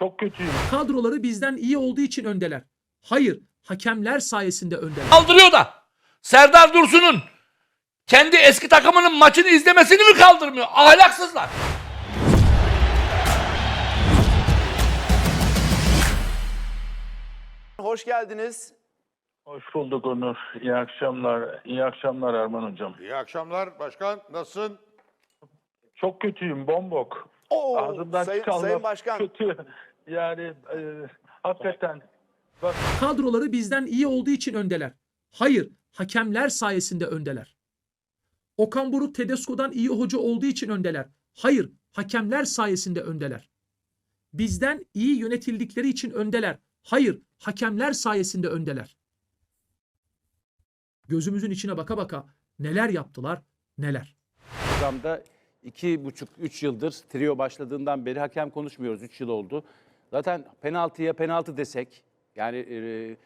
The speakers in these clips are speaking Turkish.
Çok kötüyüm. Kadroları bizden iyi olduğu için öndeler. Hayır, hakemler sayesinde öndeler. Kaldırıyor da. Serdar Dursun'un kendi eski takımının maçını izlemesini mi kaldırmıyor? Ahlaksızlar. Hoş geldiniz. Hoş bulduk Onur. İyi akşamlar. İyi akşamlar Erman Hocam. İyi akşamlar başkan. Nasılsın? Çok kötüyüm. Bombok. Oo, Ağzımdan sayın, çıkan sayın Başkan. kötü. Yani e, hakikaten. Bak Kadroları bizden iyi olduğu için öndeler. Hayır, hakemler sayesinde öndeler. Okan Buruk Tedesco'dan iyi hoca olduğu için öndeler. Hayır, hakemler sayesinde öndeler. Bizden iyi yönetildikleri için öndeler. Hayır, hakemler sayesinde öndeler. Gözümüzün içine baka baka neler yaptılar, neler. programda iki buçuk, üç yıldır trio başladığından beri hakem konuşmuyoruz. Üç yıl oldu. Zaten penaltıya penaltı desek, yani e,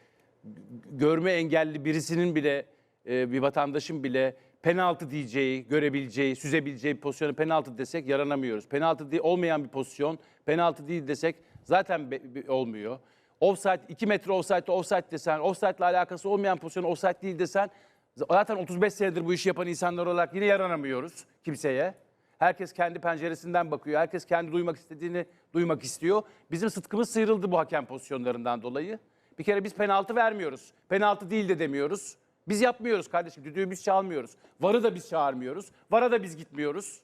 görme engelli birisinin bile, e, bir vatandaşın bile penaltı diyeceği, görebileceği, süzebileceği bir pozisyonu penaltı desek yaranamıyoruz. Penaltı değil, olmayan bir pozisyon, penaltı değil desek zaten be- be- olmuyor. Offside, 2 metre offside, offside desen, offside ile alakası olmayan pozisyon offside değil desen zaten 35 senedir bu işi yapan insanlar olarak yine yaranamıyoruz kimseye. Herkes kendi penceresinden bakıyor. Herkes kendi duymak istediğini duymak istiyor. Bizim sıtkımız sıyrıldı bu hakem pozisyonlarından dolayı. Bir kere biz penaltı vermiyoruz. Penaltı değil de demiyoruz. Biz yapmıyoruz kardeşim. Düdüğü biz çalmıyoruz. Varı da biz çağırmıyoruz. Vara da biz gitmiyoruz.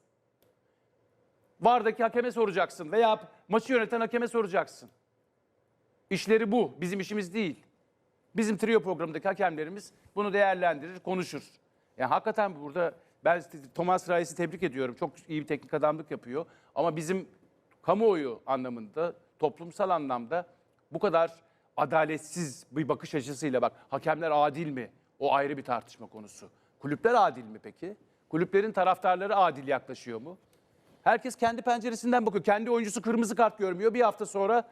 Vardaki hakeme soracaksın veya maçı yöneten hakeme soracaksın. İşleri bu. Bizim işimiz değil. Bizim trio programındaki hakemlerimiz bunu değerlendirir, konuşur. Yani hakikaten burada ben Thomas Reis'i tebrik ediyorum. Çok iyi bir teknik adamlık yapıyor. Ama bizim kamuoyu anlamında, toplumsal anlamda bu kadar adaletsiz bir bakış açısıyla bak hakemler adil mi? O ayrı bir tartışma konusu. Kulüpler adil mi peki? Kulüplerin taraftarları adil yaklaşıyor mu? Herkes kendi penceresinden bakıyor. Kendi oyuncusu kırmızı kart görmüyor. Bir hafta sonra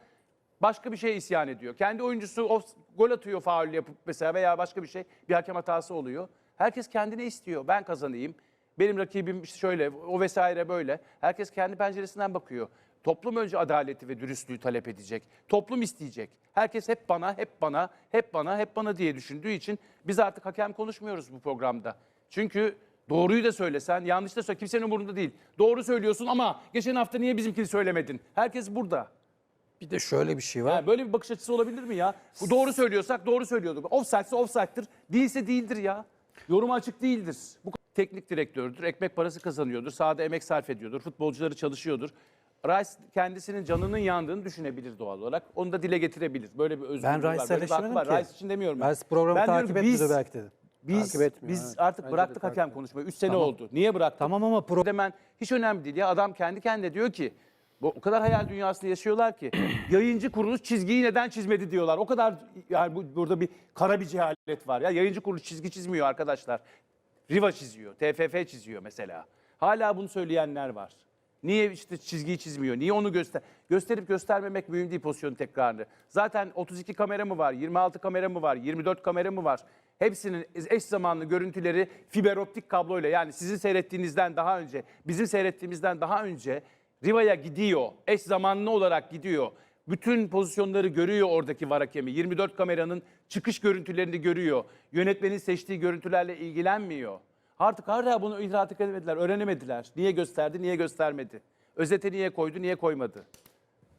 başka bir şey isyan ediyor. Kendi oyuncusu off, gol atıyor faul yapıp mesela veya başka bir şey bir hakem hatası oluyor. Herkes kendine istiyor. Ben kazanayım. Benim rakibim işte şöyle o vesaire böyle. Herkes kendi penceresinden bakıyor. Toplum önce adaleti ve dürüstlüğü talep edecek. Toplum isteyecek. Herkes hep bana, hep bana, hep bana, hep bana diye düşündüğü için biz artık hakem konuşmuyoruz bu programda. Çünkü doğruyu da söylesen, yanlış da söyle kimsenin umurunda değil. Doğru söylüyorsun ama geçen hafta niye bizimkini söylemedin? Herkes burada. Bir de şöyle bir şey var. Ha, böyle bir bakış açısı olabilir mi ya? Bu doğru söylüyorsak doğru söylüyorduk. Offside'se offside'dir. Değilse değildir ya. Yoruma açık değildir. Bu teknik direktördür. Ekmek parası kazanıyordur. Sahada emek sarf ediyordur. Futbolcuları çalışıyordur. Rice kendisinin canının yandığını düşünebilir doğal olarak. Onu da dile getirebilir. Böyle bir özgürlüğü Ben var. Böyle bir hakkı eleştirmedim var. ki. Rice için demiyorum. Ben programı Ben diyorum takip ki biz- belki dedim. Biz, Takip etmiyor, biz evet. artık Bence de bıraktık takip hakem konuşmayı. 3 sene oldu. Niye bıraktık? Tamam ama pro- Hemen hiç önemli değil ya. Adam kendi kendine diyor ki bu o kadar hayal dünyasında yaşıyorlar ki yayıncı kuruluş çizgiyi neden çizmedi diyorlar. O kadar yani bu, burada bir kara bir cehalet var ya. Yayıncı kuruluş çizgi çizmiyor arkadaşlar. Riva çiziyor, TFF çiziyor mesela. Hala bunu söyleyenler var. Niye işte çizgiyi çizmiyor? Niye onu göster gösterip göstermemek mühim değil pozisyonun tekrarını. Zaten 32 kamera mı var? 26 kamera mı var? 24 kamera mı var? Hepsinin eş zamanlı görüntüleri fiber optik kabloyla yani sizin seyrettiğinizden daha önce, bizim seyrettiğimizden daha önce Riva'ya gidiyor. Eş zamanlı olarak gidiyor. Bütün pozisyonları görüyor oradaki var hakemi. 24 kameranın çıkış görüntülerini görüyor. Yönetmenin seçtiği görüntülerle ilgilenmiyor. Artık hala bunu idrak edemediler, öğrenemediler. Niye gösterdi, niye göstermedi? Özete niye koydu, niye koymadı?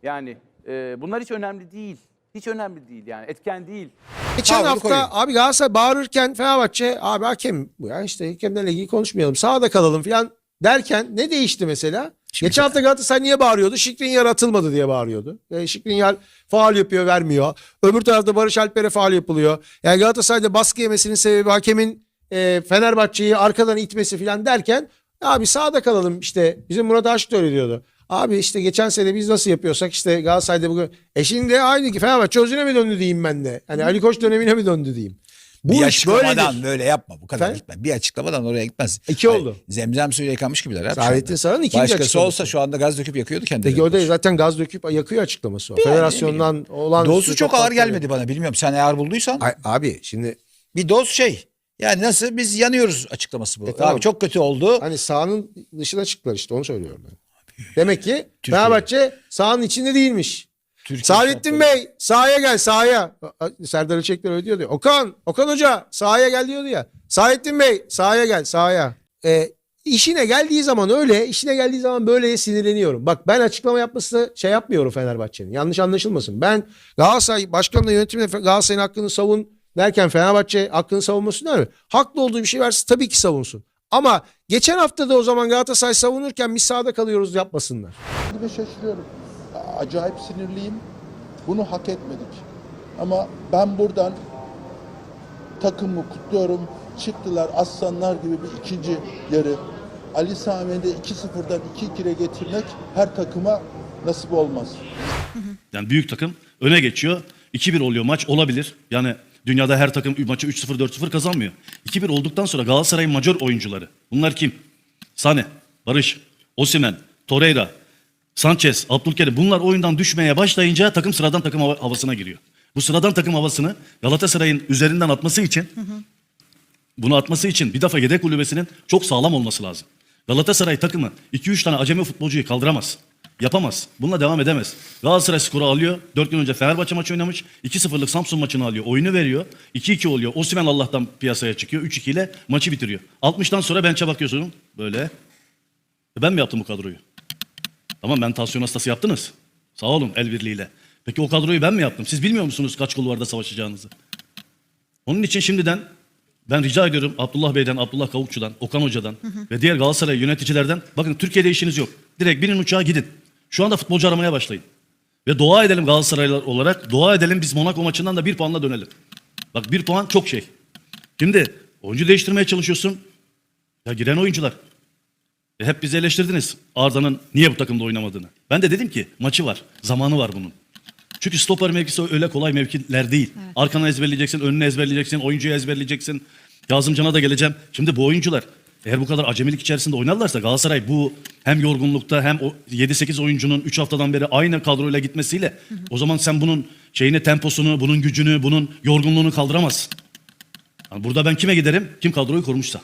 Yani e, bunlar hiç önemli değil. Hiç önemli değil yani. Etken değil. Geçen Tavrını hafta koruyor. abi Galatasaray bağırırken Fenerbahçe abi hakem bu ya işte hakemlerle ilgili konuşmayalım sağda kalalım falan derken ne değişti mesela? Geçen hafta Galatasaray niye bağırıyordu? Şikrinyar atılmadı diye bağırıyordu. E, Şikrinyar faal yapıyor vermiyor. Öbür tarafta Barış Alper'e faal yapılıyor. Yani Galatasaray'da baskı yemesinin sebebi hakemin e, Fenerbahçe'yi arkadan itmesi falan derken abi sağda kalalım işte bizim Murat Aşık da öyle diyordu. Abi işte geçen sene biz nasıl yapıyorsak işte Galatasaray'da bugün. E şimdi aynı ki Fenerbahçe özüne mi döndü diyeyim ben de. Hani Ali Koç dönemine mi döndü diyeyim. Bu bir iş açıklamadan böyledir. böyle yapma. Bu kadar Efendim? gitme. Bir açıklamadan oraya gitmez. İki Hayır, oldu. Zemzem suyu yıkamış gibiler. abi anda. Saran'ın ikinci Başkası açıklaması. olsa şu anda gaz döküp yakıyordu kendini. Peki o da zaten gaz döküp yakıyor açıklaması o. Federasyondan olan Dozu çok ağır gelmedi bana. Bilmiyorum sen eğer bulduysan. Ay, abi şimdi Bir doz şey. Yani nasıl biz yanıyoruz açıklaması bu. E, tamam. Abi çok kötü oldu. hani sahanın dışına çıktılar işte onu söylüyorum ben. Demek ki Fenerbahçe sahanın içinde değilmiş. Türkiye Saadettin şartları- Bey sahaya gel sahaya. Serdar Ölçekler öyle diyordu. ya. Okan, Okan Hoca sahaya gel diyordu ya. Saadettin Bey sahaya gel sahaya. Ee, işine geldiği zaman öyle, işine geldiği zaman böyle sinirleniyorum. Bak ben açıklama yapması şey yapmıyorum Fenerbahçe'nin. Yanlış anlaşılmasın. Ben Galatasaray başkanla yönetimle Galatasaray'ın hakkını savun derken Fenerbahçe hakkını savunması değil mi? Haklı olduğu bir şey varsa tabii ki savunsun. Ama geçen hafta da o zaman Galatasaray savunurken biz sahada kalıyoruz yapmasınlar. ve şaşırıyorum. Acayip sinirliyim. Bunu hak etmedik. Ama ben buradan takımı kutluyorum. Çıktılar aslanlar gibi bir ikinci yarı. Ali Sami'yi de 2-0'dan 2-2'ye getirmek her takıma nasip olmaz. Yani büyük takım öne geçiyor. 2-1 oluyor maç olabilir. Yani dünyada her takım maçı 3-0 4-0 kazanmıyor. 2-1 olduktan sonra Galatasaray'ın majör oyuncuları. Bunlar kim? Sane, Barış, Osimen, Torreira, Sanchez, Abdülkerim bunlar oyundan düşmeye başlayınca takım sıradan takım hava- havasına giriyor. Bu sıradan takım havasını Galatasaray'ın üzerinden atması için bunu atması için bir defa yedek kulübesinin çok sağlam olması lazım. Galatasaray takımı 2-3 tane acemi futbolcuyu kaldıramaz. Yapamaz. Bununla devam edemez. Galatasaray skoru alıyor. 4 gün önce Fenerbahçe maçı oynamış. 2-0'lık Samsun maçını alıyor. Oyunu veriyor. 2-2 oluyor. Osimhen Allah'tan piyasaya çıkıyor. 3-2 ile maçı bitiriyor. 60'tan sonra bench'e bakıyorsun. Böyle. E Ben mi yaptım bu kadroyu? Tamam ben tansiyon hastası yaptınız. Sağ olun el birliğiyle. Peki o kadroyu ben mi yaptım? Siz bilmiyor musunuz kaç kulvarda savaşacağınızı? Onun için şimdiden ben rica ediyorum Abdullah Bey'den, Abdullah Kavukçu'dan, Okan Hoca'dan ve diğer Galatasaray yöneticilerden bakın Türkiye'de işiniz yok. Direkt binin uçağa gidin. Şu anda futbolcu aramaya başlayın. Ve dua edelim Galatasaraylılar olarak. Dua edelim biz Monaco maçından da bir puanla dönelim. Bak bir puan çok şey. Şimdi oyuncu değiştirmeye çalışıyorsun. Ya giren oyuncular. E hep bizi eleştirdiniz. Arda'nın niye bu takımda oynamadığını. Ben de dedim ki maçı var. Zamanı var bunun. Çünkü stoper mevkisi öyle kolay mevkiler değil. Arkana ezberleyeceksin, önüne ezberleyeceksin, oyuncuyu ezberleyeceksin. Yazımcana da geleceğim. Şimdi bu oyuncular eğer bu kadar acemilik içerisinde oynarlarsa Galatasaray bu hem yorgunlukta hem o 7-8 oyuncunun 3 haftadan beri aynı kadroyla gitmesiyle o zaman sen bunun şeyini, temposunu, bunun gücünü, bunun yorgunluğunu kaldıramazsın. Yani burada ben kime giderim? Kim kadroyu kurmuşsa.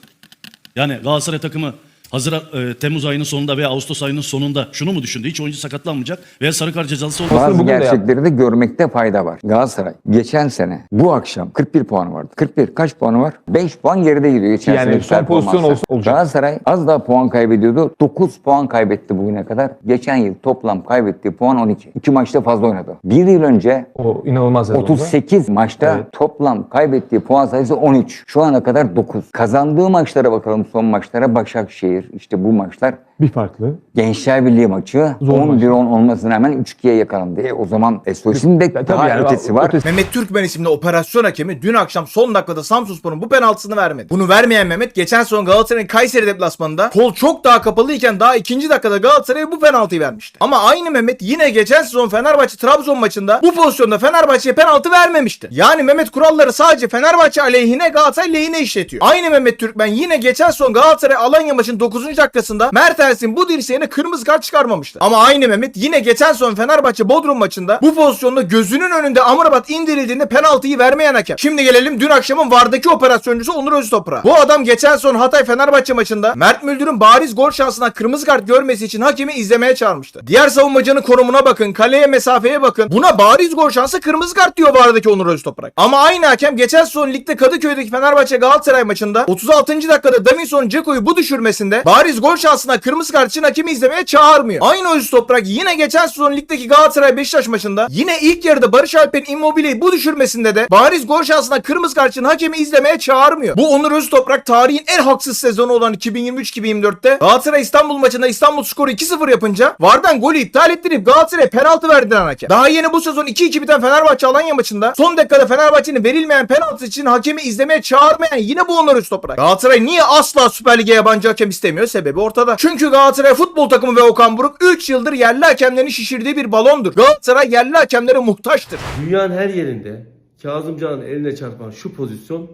Yani Galatasaray takımı hazır e, Temmuz ayının sonunda veya Ağustos ayının sonunda şunu mu düşündü? Hiç oyuncu sakatlanmayacak veya sarı kart cezalısı olmayacak. Bazı gerçekleri de görmekte fayda var. Galatasaray geçen sene bu akşam 41 puanı vardı. 41 kaç puanı var? 5 puan geride gidiyor geçen Yani seneki son pozisyon olsa- olacak. Galatasaray az daha puan kaybediyordu. 9 puan kaybetti bugüne kadar. Geçen yıl toplam kaybettiği puan 12. 2 maçta fazla oynadı. Bir yıl önce O inanılmaz sezonda. 38 maçta Evet. toplam kaybettiği puan sayısı 13. Şu ana kadar 9. Kazandığı maçlara bakalım son maçlara. Başakşehir işte bu maçlar. Bir farklı. Gençler Birliği maçı Zor maç. 11-10 olmasına rağmen 3-2'ye yakalandı. E, o zaman SOS'in de tabii daha yani, ötesi var. ötesi- Mehmet Türkmen isimli operasyon hakemi dün akşam son dakikada Samsunspor'un bu penaltısını vermedi. Bunu vermeyen Mehmet geçen sezon Galatasaray'ın Kayseri deplasmanında kol çok daha kapalıyken daha ikinci dakikada Galatasaray'a bu penaltıyı vermişti. Ama aynı Mehmet yine geçen sezon Fenerbahçe Trabzon maçında bu pozisyonda Fenerbahçe'ye penaltı vermemişti. Yani Mehmet kuralları sadece Fenerbahçe aleyhine Galatasaray lehine işletiyor. Aynı Mehmet Türkmen yine geçen sezon Galatasaray Alanya maçının 9. dakikasında Mertens'in bu dirseğine kırmızı kart çıkarmamıştı. Ama aynı Mehmet yine geçen sezon Fenerbahçe Bodrum maçında bu pozisyonda gözünün önünde Amrabat indirildiğinde penaltıyı vermeyen hakem. Şimdi gelelim dün akşamın vardaki operasyoncusu Onur Öztoprak'a. Bu adam geçen sezon Hatay Fenerbahçe maçında Mert Müldür'ün bariz gol şansından kırmızı kart görmesi için hakemi izlemeye çağırmıştı. Diğer savunmacının konumuna bakın, kaleye mesafeye bakın. Buna bariz gol şansı kırmızı kart diyor vardaki Onur Öztoprak. Ama aynı hakem geçen sezon ligde Kadıköy'deki Fenerbahçe Galatasaray maçında 36. dakikada Davinson Ceko'yu bu düşürmesinde bariz gol şansına kırmızı kart için hakemi izlemeye çağırmıyor. Aynı Öztoprak yine geçen sezon ligdeki Galatasaray Beşiktaş maçında yine ilk yarıda Barış Alper'in Immobile'yi bu düşürmesinde de bariz gol şansına kırmızı kart için hakemi izlemeye çağırmıyor. Bu Onur Öztoprak tarihin en haksız sezonu olan 2023-2024'te Galatasaray İstanbul maçında İstanbul skoru 2-0 yapınca Vardan golü iptal ettirip Galatasaray'a penaltı verdiren hakem. Daha yeni bu sezon 2-2 biten Fenerbahçe Alanya maçında son dakikada Fenerbahçe'nin verilmeyen penaltı için hakemi izlemeye çağırmayan yine bu Onur Öztoprak. Galatasaray niye asla Süper Lig'e yabancı hakem istemiyor? Sebebi ortada. Çünkü Galatasaray futbol takımı ve Okan Buruk 3 yıldır yerli hakemlerin şişirdiği bir balondur. Galatasaray yerli hakemlere muhtaçtır. Dünyanın her yerinde Kazımcan'ın eline çarpan şu pozisyon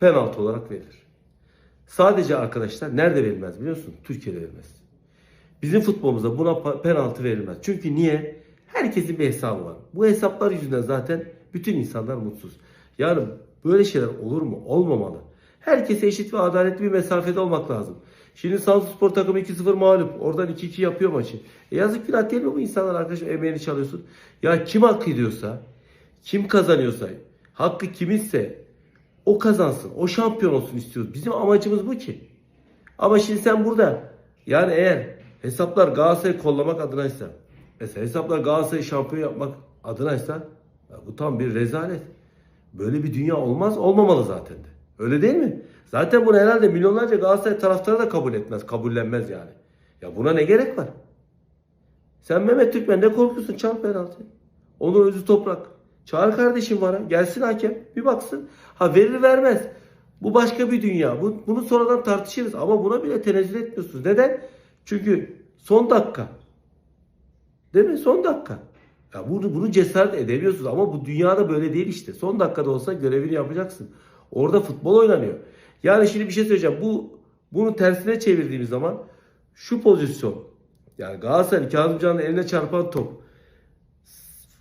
penaltı olarak verilir. Sadece arkadaşlar nerede verilmez biliyor musun? Türkiye'de verilmez. Bizim futbolumuzda buna penaltı verilmez. Çünkü niye? Herkesin bir hesabı var. Bu hesaplar yüzünden zaten bütün insanlar mutsuz. Yani böyle şeyler olur mu? Olmamalı. Herkese eşit ve adaletli bir mesafede olmak lazım. Şimdi Samsunspor takımı 2-0 mağlup. Oradan 2-2 yapıyor maçı. E yazık günah değil mi bu insanlar arkadaşım emeğini çalıyorsun. Ya kim hak ediyorsa, kim kazanıyorsa, hakkı kiminse o kazansın. O şampiyon olsun istiyoruz. Bizim amacımız bu ki. Ama şimdi sen burada yani eğer hesaplar Galatasaray'ı kollamak adınaysa mesela hesaplar Galatasaray'ı şampiyon yapmak adınaysa bu tam bir rezalet. Böyle bir dünya olmaz. Olmamalı zaten de. Öyle değil mi? Zaten bunu herhalde milyonlarca Galatasaray taraftarı da kabul etmez. Kabullenmez yani. Ya buna ne gerek var? Sen Mehmet Türkmen ne korkuyorsun? Çal penaltı. Onur Özü Toprak. Çağır kardeşim bana. Gelsin hakem. Bir baksın. Ha verir vermez. Bu başka bir dünya. Bu, bunu sonradan tartışırız. Ama buna bile tenezzül etmiyorsunuz. Neden? Çünkü son dakika. Değil mi? Son dakika. Ya bunu, bunu cesaret edemiyorsunuz ama bu dünyada böyle değil işte. Son dakikada olsa görevini yapacaksın. Orada futbol oynanıyor. Yani şimdi bir şey söyleyeceğim. Bu bunu tersine çevirdiğimiz zaman şu pozisyon yani Galatasaray Kazımcan'ın eline çarpan top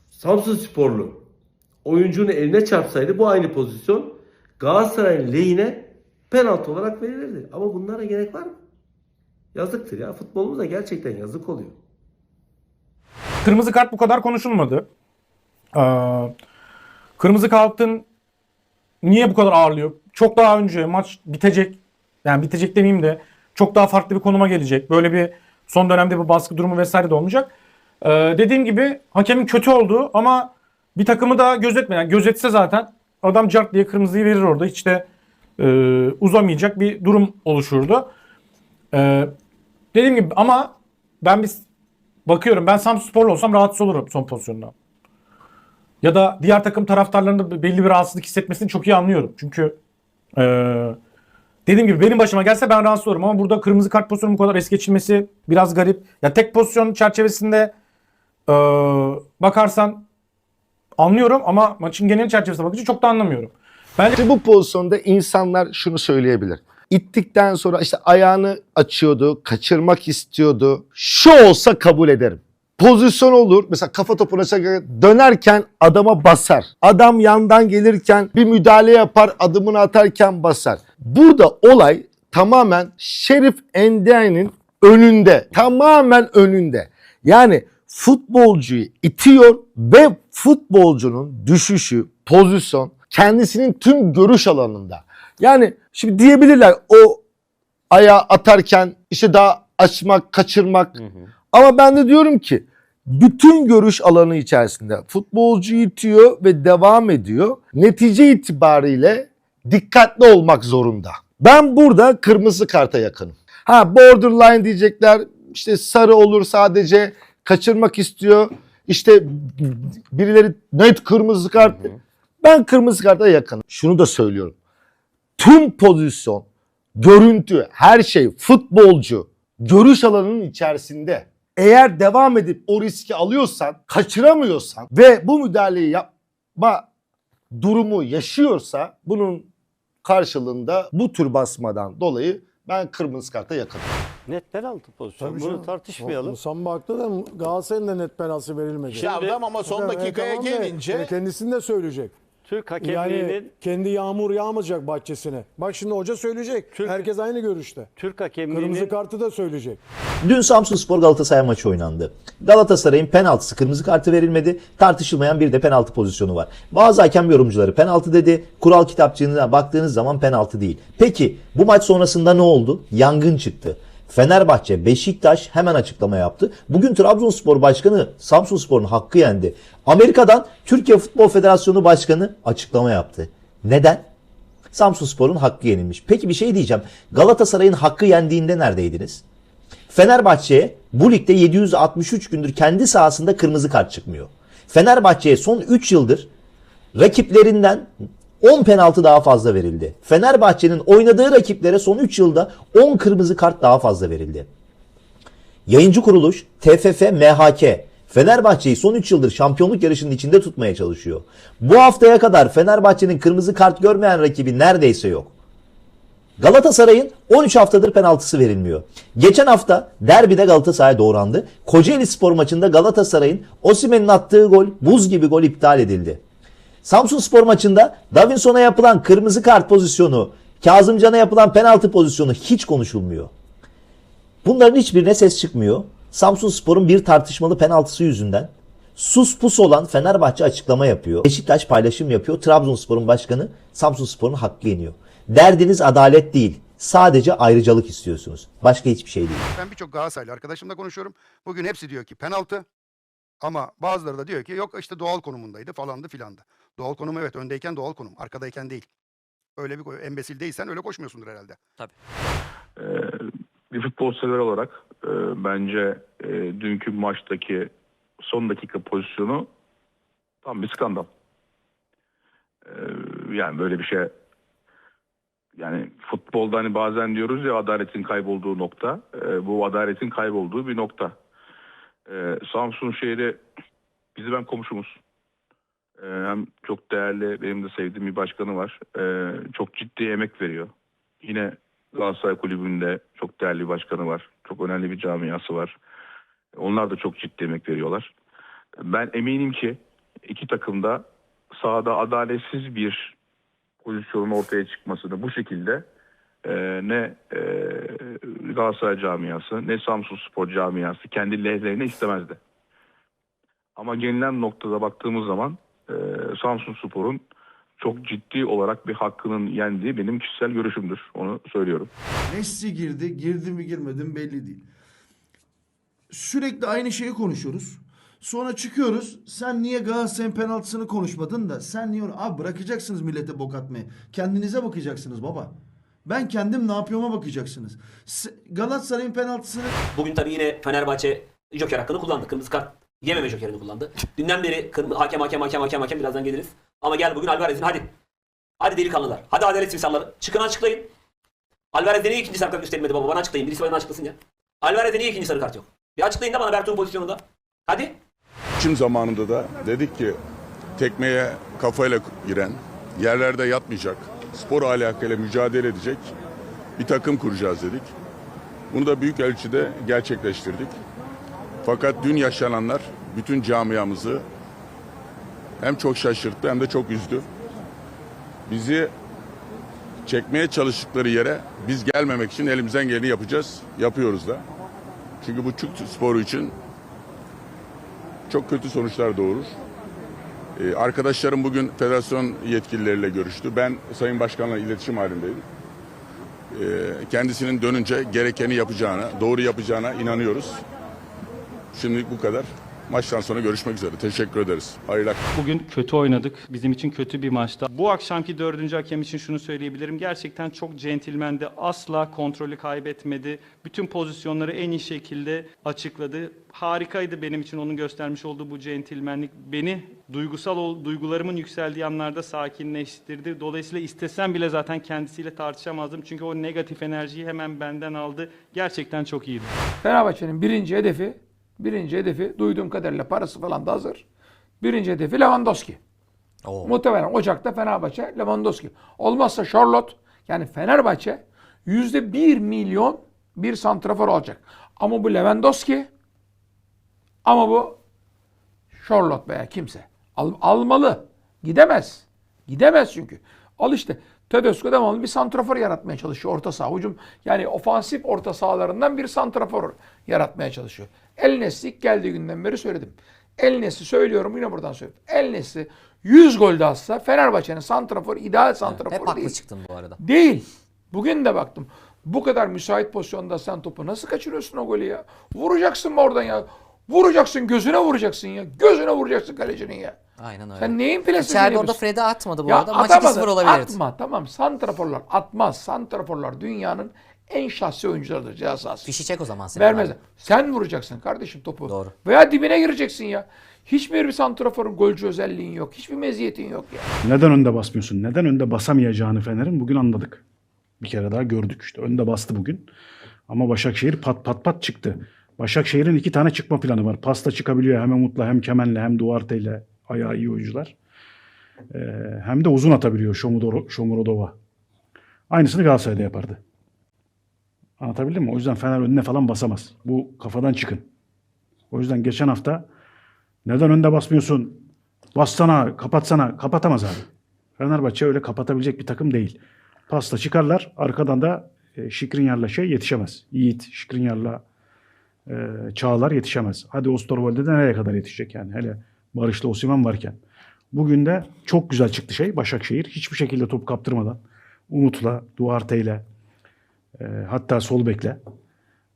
Samsun Sporlu oyuncunun eline çarpsaydı bu aynı pozisyon Galatasaray'ın lehine penaltı olarak verilirdi. Ama bunlara gerek var mı? Yazıktır ya. Futbolumuza gerçekten yazık oluyor. Kırmızı kart bu kadar konuşulmadı. Ee, kırmızı kartın niye bu kadar ağırlıyor? Çok daha önce maç bitecek. Yani bitecek demeyeyim de çok daha farklı bir konuma gelecek. Böyle bir son dönemde bir baskı durumu vesaire de olmayacak. Ee, dediğim gibi hakemin kötü olduğu ama bir takımı da gözetmeyen, yani gözetse zaten adam cart diye kırmızıyı verir orada. Hiç de e, uzamayacak bir durum oluşurdu. Ee, dediğim gibi ama ben bir Bakıyorum ben Samsunsporlu olsam rahatsız olurum son pozisyonda. Ya da diğer takım taraftarlarının belli bir rahatsızlık hissetmesini çok iyi anlıyorum. Çünkü eee, dediğim gibi benim başıma gelse ben rahatsız olurum ama burada kırmızı kart pozisyonu bu kadar es geçilmesi biraz garip. Ya tek pozisyon çerçevesinde eee, bakarsan anlıyorum ama maçın genel çerçevesine bakınca çok da anlamıyorum. Bence bu pozisyonda insanlar şunu söyleyebilir. İttikten sonra işte ayağını açıyordu, kaçırmak istiyordu. Şu olsa kabul ederim. Pozisyon olur. Mesela kafa topuna çekerken dönerken adama basar. Adam yandan gelirken bir müdahale yapar, adımını atarken basar. Burada olay tamamen Şerif Endia'nın önünde. Tamamen önünde. Yani futbolcuyu itiyor ve futbolcunun düşüşü, pozisyon kendisinin tüm görüş alanında. Yani şimdi diyebilirler o ayağı atarken işte daha açmak, kaçırmak. Ama ben de diyorum ki bütün görüş alanı içerisinde futbolcu itiyor ve devam ediyor. Netice itibariyle dikkatli olmak zorunda. Ben burada kırmızı karta yakınım. Ha borderline diyecekler işte sarı olur sadece kaçırmak istiyor. İşte birileri net kırmızı kart. Ben kırmızı karta yakınım. Şunu da söylüyorum. Tüm pozisyon, görüntü, her şey futbolcu görüş alanının içerisinde. Eğer devam edip o riski alıyorsan, kaçıramıyorsan ve bu müdahaleyi yapma durumu yaşıyorsa bunun karşılığında bu tür basmadan dolayı ben kırmızı karta yakınım. Net penaltı pozisyonu. Tabii Bunu canım. tartışmayalım. Sen baktı da Galatasaray'ın da net penaltı verilmedi. Ya Şimdi- ama son dakikaya tamam da, gelince- kendisini de söyleyecek. Türk Yani hakemliğinin kendi yağmur yağmayacak bahçesine. Bak şimdi hoca söyleyecek. Türk- Herkes aynı görüşte. Türk Kırmızı hakemliğinin kartı da söyleyecek. Dün Samsunspor Galatasaray maçı oynandı. Galatasaray'ın penaltısı kırmızı kartı verilmedi. Tartışılmayan bir de penaltı pozisyonu var. Bazı hakem yorumcuları penaltı dedi. Kural kitapçığına baktığınız zaman penaltı değil. Peki bu maç sonrasında ne oldu? Yangın çıktı. Fenerbahçe, Beşiktaş hemen açıklama yaptı. Bugün Trabzonspor Başkanı Samsunspor'un hakkı yendi. Amerika'dan Türkiye Futbol Federasyonu Başkanı açıklama yaptı. Neden? Samsunspor'un hakkı yenilmiş. Peki bir şey diyeceğim. Galatasaray'ın hakkı yendiğinde neredeydiniz? Fenerbahçe'ye bu ligde 763 gündür kendi sahasında kırmızı kart çıkmıyor. Fenerbahçe'ye son 3 yıldır rakiplerinden 10 penaltı daha fazla verildi. Fenerbahçe'nin oynadığı rakiplere son 3 yılda 10 kırmızı kart daha fazla verildi. Yayıncı kuruluş TFF MHK Fenerbahçe'yi son 3 yıldır şampiyonluk yarışının içinde tutmaya çalışıyor. Bu haftaya kadar Fenerbahçe'nin kırmızı kart görmeyen rakibi neredeyse yok. Galatasaray'ın 13 haftadır penaltısı verilmiyor. Geçen hafta derbide Galatasaray doğrandı. Kocaeli Spor maçında Galatasaray'ın Osimhen'in attığı gol, buz gibi gol iptal edildi. Samsun Spor maçında Davinson'a yapılan kırmızı kart pozisyonu, Kazımcan'a yapılan penaltı pozisyonu hiç konuşulmuyor. Bunların hiçbirine ses çıkmıyor. Samsun Spor'un bir tartışmalı penaltısı yüzünden sus pus olan Fenerbahçe açıklama yapıyor. Beşiktaş paylaşım yapıyor. Trabzonspor'un başkanı Samsun Spor'un hakkı yeniyor. Derdiniz adalet değil. Sadece ayrıcalık istiyorsunuz. Başka hiçbir şey değil. Ben birçok Galatasaraylı arkadaşımla konuşuyorum. Bugün hepsi diyor ki penaltı. Ama bazıları da diyor ki yok işte doğal konumundaydı falandı filandı. Doğal konum evet öndeyken doğal konum. Arkadayken değil. Öyle bir embesil değilsen öyle koşmuyorsundur herhalde. Ee, bir futbol sever olarak e, bence e, dünkü maçtaki son dakika pozisyonu tam bir skandal. Ee, yani böyle bir şey yani futbolda hani bazen diyoruz ya adaletin kaybolduğu nokta. Ee, bu adaletin kaybolduğu bir nokta. Ee, Samsun şehri bizi ben komşumuz. Ee, hem çok değerli benim de sevdiğim bir başkanı var. Ee, çok ciddi emek veriyor. Yine Galatasaray Kulübü'nde çok değerli bir başkanı var. Çok önemli bir camiası var. Onlar da çok ciddi emek veriyorlar. Ben eminim ki iki takım da sahada adaletsiz bir pozisyonun ortaya çıkmasını bu şekilde e, ne e, Galatasaray camiası ne Samsun Spor camiası kendi lehlerine istemezdi. Ama gelinen noktada baktığımız zaman e, Samsun Spor'un çok ciddi olarak bir hakkının yendiği benim kişisel görüşümdür. Onu söylüyorum. Messi girdi, girdi mi girmedi mi belli değil. Sürekli aynı şeyi konuşuyoruz. Sonra çıkıyoruz. Sen niye Galatasaray'ın penaltısını konuşmadın da sen niye onu... Abi bırakacaksınız millete bok atmayı. Kendinize bakacaksınız baba. Ben kendim ne yapıyoruma bakacaksınız. Galatasaray'ın penaltısını Bugün tabii yine Fenerbahçe Joker hakkını kullandı. Kırmızı kart yememe Joker'ini kullandı. Dünden beri kırmızı, hakem hakem hakem hakem hakem birazdan geliriz. Ama gel bugün Alvarez'in hadi. Hadi delikanlılar. Hadi adalet timsalları. Çıkın açıklayın. Alvarez'de niye ikinci sarı kart gösterilmedi baba? Bana açıklayın. Birisi bana açıklasın ya. Alvarez'de niye ikinci sarı kart yok? Bir açıklayın da bana Bertuğ'un pozisyonunda. Hadi. Seçim zamanında da dedik ki tekmeye kafayla giren, yerlerde yatmayacak, spor ahlakıyla mücadele edecek bir takım kuracağız dedik. Bunu da büyük ölçüde gerçekleştirdik. Fakat dün yaşananlar bütün camiamızı hem çok şaşırttı hem de çok üzdü. Bizi çekmeye çalıştıkları yere biz gelmemek için elimizden geleni yapacağız. Yapıyoruz da. Çünkü bu Türk sporu için çok kötü sonuçlar doğurur. Ee, arkadaşlarım bugün federasyon yetkilileriyle görüştü. Ben Sayın Başkan'la iletişim halindeyim. Ee, kendisinin dönünce gerekeni yapacağına, doğru yapacağına inanıyoruz. Şimdilik bu kadar. Maçtan sonra görüşmek üzere. Teşekkür ederiz. Hayırlı. Bugün kötü oynadık. Bizim için kötü bir maçta. Bu akşamki dördüncü hakem için şunu söyleyebilirim. Gerçekten çok centilmendi. Asla kontrolü kaybetmedi. Bütün pozisyonları en iyi şekilde açıkladı. Harikaydı benim için onun göstermiş olduğu bu centilmenlik. Beni duygusal ol, duygularımın yükseldiği anlarda sakinleştirdi. Dolayısıyla istesem bile zaten kendisiyle tartışamazdım. Çünkü o negatif enerjiyi hemen benden aldı. Gerçekten çok iyiydi. Fenerbahçe'nin birinci hedefi, birinci hedefi duyduğum kadarıyla parası falan da hazır. Birinci hedefi Lewandowski. Muhtemelen Ocak'ta Fenerbahçe Lewandowski. Olmazsa Charlotte yani Fenerbahçe yüzde bir milyon bir santrafor alacak. Ama bu Lewandowski ama bu Charlotte veya kimse. Al- almalı. Gidemez. Gidemez çünkü. Al işte Tedesco devamlı bir santrafor yaratmaya çalışıyor orta saha. Hücum yani ofansif orta sahalarından bir santrafor yaratmaya çalışıyor. El Nesli geldiği günden beri söyledim. El Nesli söylüyorum yine buradan söylüyorum. El Nesli 100 gol de atsa Fenerbahçe'nin santrafor ideal santrafor değil. çıktın bu arada. Değil. Bugün de baktım. Bu kadar müsait pozisyonda sen topu nasıl kaçırıyorsun o golü ya? Vuracaksın mı oradan ya? Vuracaksın gözüne vuracaksın ya. Gözüne vuracaksın kalecinin ya. Aynen öyle. Sen neyin plasesini İçeride orada? Fred'i atmadı bu Ya arada. Maç atamadı. 2-0 olabilirdi. Atma tamam. Santraforlar atmaz. Santraforlar dünyanın en şahsi oyuncularıdır ceza sahası. Fişi çek o zaman senin Vermez. abi. Sen vuracaksın kardeşim topu. Doğru. Veya dibine gireceksin ya. Hiçbir bir santraforun golcü özelliğin yok. Hiçbir meziyetin yok ya. Neden önde basmıyorsun? Neden önde basamayacağını Fener'in bugün anladık. Bir kere daha gördük işte. Önde bastı bugün. Ama Başakşehir pat pat pat çıktı. Başakşehir'in iki tane çıkma planı var. Pasta çıkabiliyor hem Umut'la hem Kemen'le hem Duarte ile ayağı iyi oyuncular. Ee, hem de uzun atabiliyor Şomudoro, Shomurodova. Aynısını Galatasaray'da yapardı. Anlatabildim mi? O yüzden Fener önüne falan basamaz. Bu kafadan çıkın. O yüzden geçen hafta neden önde basmıyorsun? Bassana, kapatsana. Kapatamaz abi. Fenerbahçe öyle kapatabilecek bir takım değil. Pasta çıkarlar. Arkadan da e, Şikrinyar'la şey yetişemez. Yiğit, Şikrinyar'la e, Çağlar yetişemez. Hadi Osterwolde de nereye kadar yetişecek yani hele Barış'la Osimhen varken. Bugün de çok güzel çıktı şey Başakşehir. Hiçbir şekilde top kaptırmadan. Umut'la, Duarte'yle e, hatta sol bekle.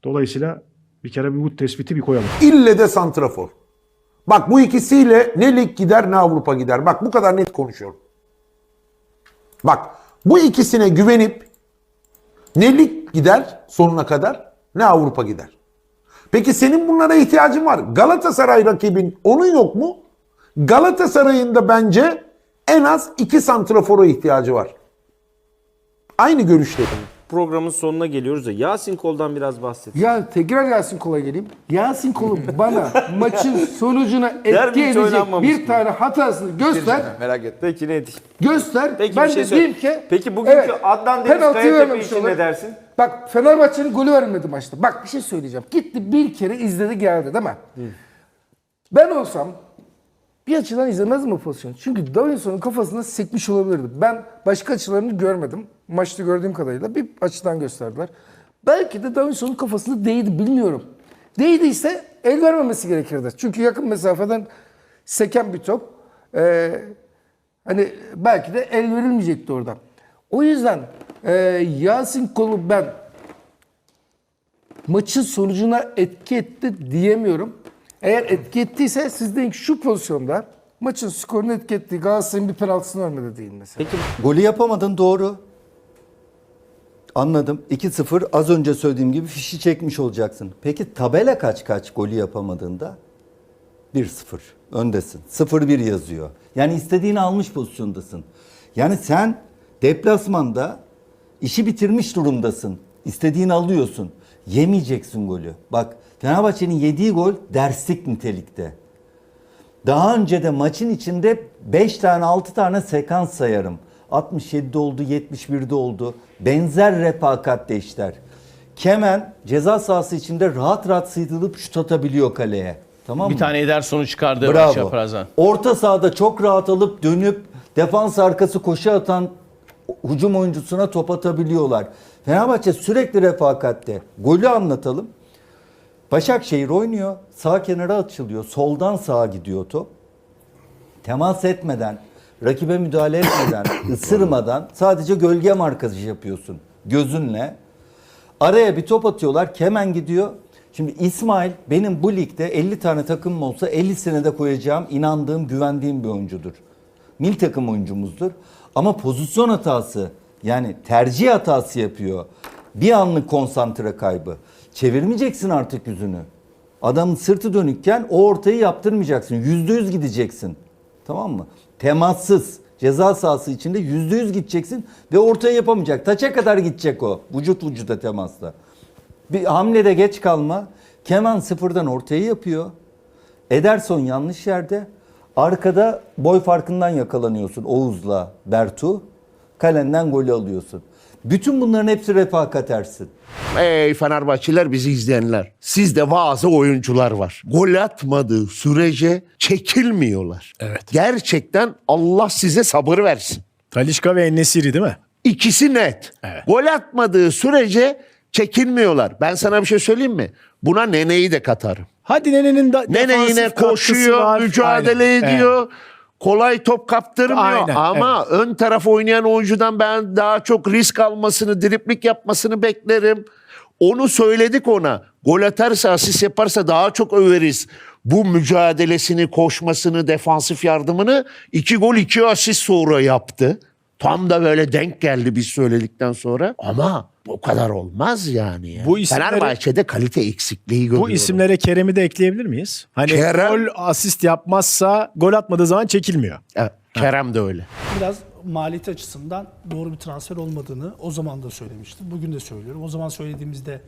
Dolayısıyla bir kere bir bu tespiti bir koyalım. İlle de santrafor. Bak bu ikisiyle ne lig gider ne Avrupa gider. Bak bu kadar net konuşuyorum. Bak bu ikisine güvenip ne lig gider sonuna kadar ne Avrupa gider. Peki senin bunlara ihtiyacın var. Galatasaray rakibin onun yok mu? Galatasaray'ın da bence en az iki santrafora ihtiyacı var. Aynı görüşteyim. Programın sonuna geliyoruz da Yasin Kol'dan biraz bahset. Ya tekrar Yasin Kol'a geleyim. Yasin Kol'u bana maçın sonucuna etki hiç edecek oynanmamış bir tane hatasını göster. Merak etme. Peki ne Göster. Peki ben bir şey de söyle. diyeyim ki Peki bugünkü evet, Adnan Deniz penaltıyı Kayatepe vermemiş için olur. ne dersin? Bak Fenerbahçe'nin golü vermedi maçta. Bak bir şey söyleyeceğim. Gitti bir kere izledi geldi değil mi? Ben olsam bir açıdan izlemez mi pozisyonu? Çünkü Davinson'un kafasına sekmiş olabilirdi. Ben başka açılarını görmedim. Maçta gördüğüm kadarıyla bir açıdan gösterdiler. Belki de Davinson'un kafasında değdi bilmiyorum. Değdiyse el vermemesi gerekirdi. Çünkü yakın mesafeden seken bir top. Ee, hani belki de el verilmeyecekti oradan. O yüzden e, Yasin Kol'u ben maçın sonucuna etki etti diyemiyorum. Eğer etki ettiyse siz deyin ki şu pozisyonda maçın skorunu etki etti. Galatasaray'ın bir penaltısını vermedi deyin mesela. Golü yapamadın doğru. Anladım. 2-0 az önce söylediğim gibi fişi çekmiş olacaksın. Peki tabela kaç kaç golü yapamadığında? 1-0 öndesin. 0-1 yazıyor. Yani istediğini almış pozisyondasın. Yani sen deplasmanda işi bitirmiş durumdasın. İstediğini alıyorsun. Yemeyeceksin golü. Bak Fenerbahçe'nin yediği gol derslik nitelikte. Daha önce de maçın içinde 5 tane 6 tane sekans sayarım. 67'de oldu, 71'de oldu. Benzer refakatte işler. Kemen ceza sahası içinde rahat rahat sıyrılıp şut atabiliyor kaleye. Tamam mı? Bir tane Ederson'u çıkardı Bravo. çaprazdan. Orta sahada çok rahat alıp dönüp defans arkası koşu atan hücum oyuncusuna top atabiliyorlar. Fenerbahçe sürekli refakatte. Golü anlatalım. Başakşehir oynuyor. Sağ kenara açılıyor. Soldan sağa gidiyor top. Temas etmeden, rakibe müdahale etmeden, ısırmadan sadece gölge markajı yapıyorsun gözünle. Araya bir top atıyorlar. Kemen gidiyor. Şimdi İsmail benim bu ligde 50 tane takımım olsa 50'sine de koyacağım inandığım, güvendiğim bir oyuncudur. Mil takım oyuncumuzdur. Ama pozisyon hatası yani tercih hatası yapıyor. Bir anlık konsantre kaybı. Çevirmeyeceksin artık yüzünü. Adamın sırtı dönükken o ortayı yaptırmayacaksın. Yüzde yüz gideceksin. Tamam mı? Temassız. Ceza sahası içinde yüzde yüz gideceksin ve ortaya yapamayacak. Taça kadar gidecek o. Vücut vücuda temasla. Bir hamlede geç kalma. Keman sıfırdan ortayı yapıyor. Ederson yanlış yerde. Arkada boy farkından yakalanıyorsun Oğuz'la Bertu. Kalenden golü alıyorsun. Bütün bunların hepsi refakat Ersin. Ey Fenerbahçeliler bizi izleyenler. Sizde bazı oyuncular var. Gol atmadığı sürece çekilmiyorlar. Evet. Gerçekten Allah size sabır versin. Talişka ve Ennesiri değil mi? İkisi net. Gol atmadığı sürece çekilmiyorlar. Ben sana bir şey söyleyeyim mi? Buna Nene'yi de katarım. Hadi Nene'nin de Nene yine koşuyor, var. mücadele Aynen, ediyor. Kolay top kaptırmıyor Aynen, ama ön taraf oynayan oyuncudan ben daha çok risk almasını, driplik yapmasını beklerim. Onu söyledik ona. Gol atarsa, asist yaparsa daha çok överiz. Bu mücadelesini, koşmasını, defansif yardımını iki gol iki asist sonra yaptı. Tam da böyle denk geldi biz söyledikten sonra. Ama o kadar olmaz yani. ya. Bu isimleri- Fenerbahçe'de kalite eksikliği görüyorum. Bu isimlere Kerem'i de ekleyebilir miyiz? Hani Kerem- gol asist yapmazsa gol atmadığı zaman çekilmiyor. Evet, Kerem de öyle. Biraz maliyeti açısından doğru bir transfer olmadığını o zaman da söylemiştim. Bugün de söylüyorum. O zaman söylediğimizde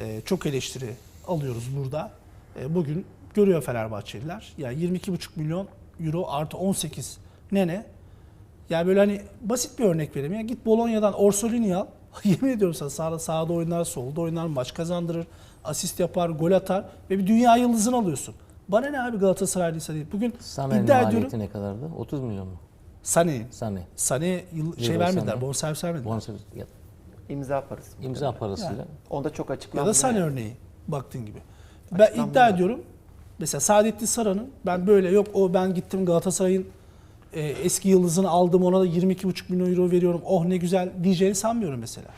e, çok eleştiri alıyoruz burada. E, bugün görüyor Fenerbahçeliler. Yani 22,5 milyon euro artı 18 nene. Yani böyle hani basit bir örnek vereyim. Ya git Bolonya'dan Orsolini al. Yemin ediyorum sana sağda, sağda oynar, solda oynar, maç kazandırır, asist yapar, gol atar ve bir dünya yıldızını alıyorsun. Bana ne abi Galatasaraylıysa değil. Bugün Sané'nin iddia ediyorum. ne kadardı? 30 milyon mu? Sané. Sané. Sané yıl, şey Euro vermediler, bonservis vermediler. Bonservis. Ya, İmza parası. İmza parasıyla. Yani, onda çok Ya açıklanmıyor. da sen yani. örneği baktığın gibi. Ben iddia ediyorum. Mesela Saadettin Saran'ın ben böyle yok o ben gittim Galatasaray'ın e, eski yıldızını aldım ona da 22,5 milyon euro veriyorum. Oh ne güzel diyeceğini sanmıyorum mesela.